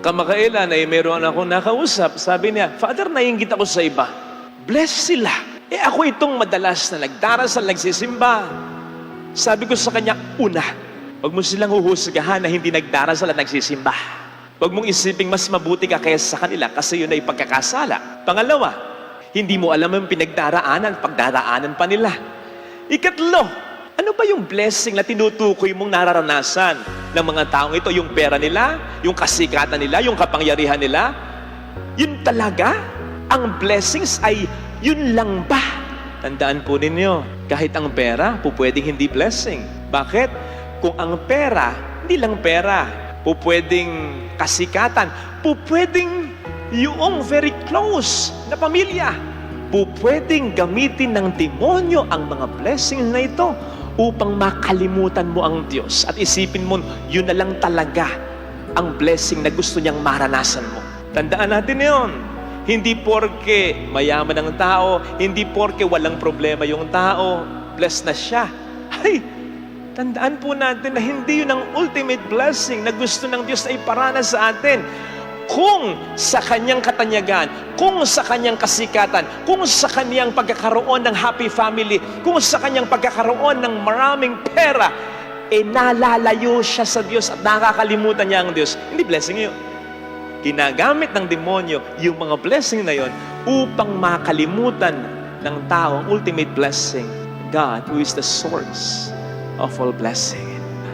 Kamakailan ay meron akong nakausap, sabi niya, Father, naiingit ako sa iba. Bless sila. Eh ako itong madalas na nagdarasal, nagsisimba. Sabi ko sa kanya, una, huwag mo silang huhusgahan na hindi nagdarasal at nagsisimba. Huwag mong isiping mas mabuti ka kaysa sa kanila kasi yun ay pagkakasala. Pangalawa, hindi mo alam ang pinagdaraanan, pagdaraanan pa nila. Ikatlo, ano ba yung blessing na tinutukoy mong nararanasan ng mga taong ito? Yung pera nila, yung kasikatan nila, yung kapangyarihan nila? Yun talaga? Ang blessings ay yun lang ba? Tandaan po ninyo, kahit ang pera, po pwedeng hindi blessing. Bakit? Kung ang pera, hindi lang pera, po pwedeng kasikatan, po pwedeng yung very close na pamilya, po pwedeng gamitin ng demonyo ang mga blessings na ito upang makalimutan mo ang Diyos at isipin mo, yun na lang talaga ang blessing na gusto niyang maranasan mo. Tandaan natin yon. Hindi porke mayaman ang tao, hindi porke walang problema yung tao, blessed na siya. Ay, tandaan po natin na hindi yun ang ultimate blessing na gusto ng Diyos na iparana sa atin. Kung sa kanyang katanyagan, kung sa kanyang kasikatan, kung sa kanyang pagkakaroon ng happy family, kung sa kanyang pagkakaroon ng maraming pera, eh nalalayo siya sa Diyos at nakakalimutan niya ang Diyos. Hindi blessing yun. Ginagamit ng demonyo yung mga blessing na yon upang makalimutan ng tao ang ultimate blessing, God who is the source of all blessing.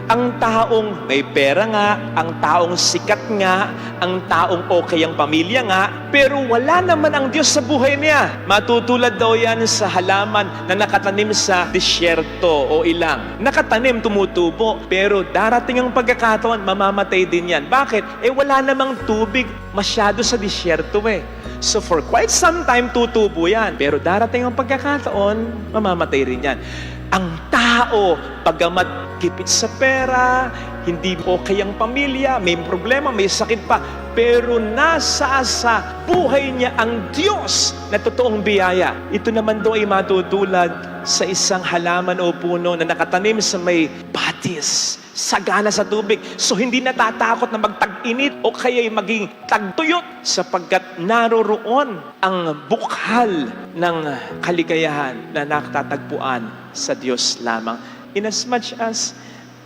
Ang taong may pera nga, ang taong sikat nga, ang taong okay ang pamilya nga, pero wala naman ang Diyos sa buhay niya. Matutulad daw yan sa halaman na nakatanim sa disyerto o ilang. Nakatanim, tumutubo, pero darating ang pagkakataon, mamamatay din yan. Bakit? Eh wala namang tubig masyado sa disyerto eh. So for quite some time, tutubo yan. Pero darating ang pagkakataon, mamamatay rin yan. Ang tao, pagamat kipit sa pera, hindi okay ang pamilya, may problema, may sakit pa, pero nasa sa buhay niya ang Diyos na totoong biyaya. Ito naman daw ay matutulad sa isang halaman o puno na nakatanim sa may batis, sagana sa tubig. So hindi natatakot na magtag-init o kaya'y maging tagtuyot sapagkat naroroon ang bukhal ng kaligayahan na nakatatagpuan sa Diyos lamang. Inasmuch as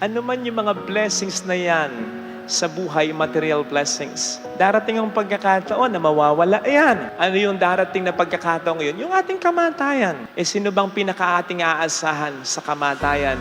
ano man yung mga blessings na yan sa buhay, material blessings. Darating ang pagkakataon na mawawala yan. Ano yung darating na pagkakataon ngayon? Yung ating kamatayan. Eh sino bang pinaka-ating aasahan sa kamatayan?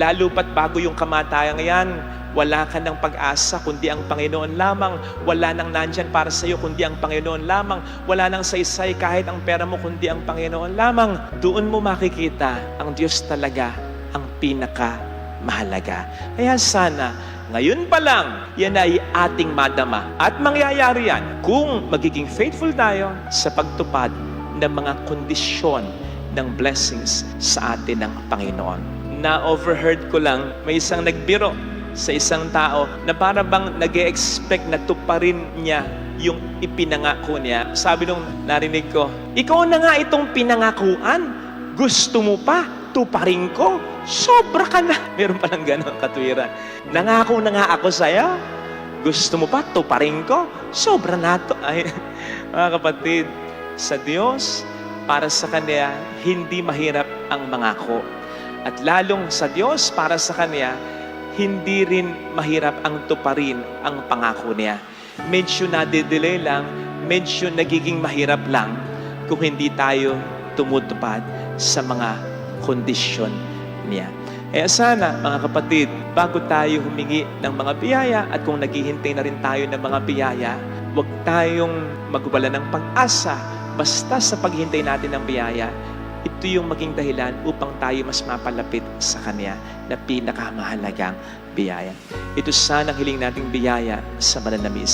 Lalo pat bago yung kamatayan yan, wala ka ng pag-asa kundi ang Panginoon lamang. Wala nang nandyan para sa iyo kundi ang Panginoon lamang. Wala nang saysay kahit ang pera mo kundi ang Panginoon lamang. Doon mo makikita ang Diyos talaga ang pinaka mahalaga. Kaya sana, ngayon pa lang, yan ay ating madama. At mangyayari yan kung magiging faithful tayo sa pagtupad ng mga kondisyon ng blessings sa atin ng Panginoon. Na-overheard ko lang, may isang nagbiro sa isang tao na para bang nag expect na tuparin niya yung ipinangako niya. Sabi nung narinig ko, ikaw na nga itong pinangakuan. Gusto mo pa? Tuparin ko? Sobra ka na. Meron pa ng gano'ng katwiran. Nangako na nga ako sa'yo. Gusto mo pa? Tuparin ko? Sobra na to. Ay, mga kapatid, sa Diyos, para sa Kanya, hindi mahirap ang mangako. At lalong sa Diyos, para sa Kanya, hindi rin mahirap ang tuparin ang pangako niya. Medyo nadidelay lang, medyo nagiging mahirap lang kung hindi tayo tumutupad sa mga kondisyon niya. Kaya sana, mga kapatid, bago tayo humingi ng mga biyaya at kung naghihintay na rin tayo ng mga biyaya, huwag tayong magwala ng pag-asa basta sa paghintay natin ng biyaya, ito yung maging dahilan upang tayo mas mapalapit sa Kanya na pinakamahalagang biyaya. Ito sana ang hiling nating biyaya sa mananamis.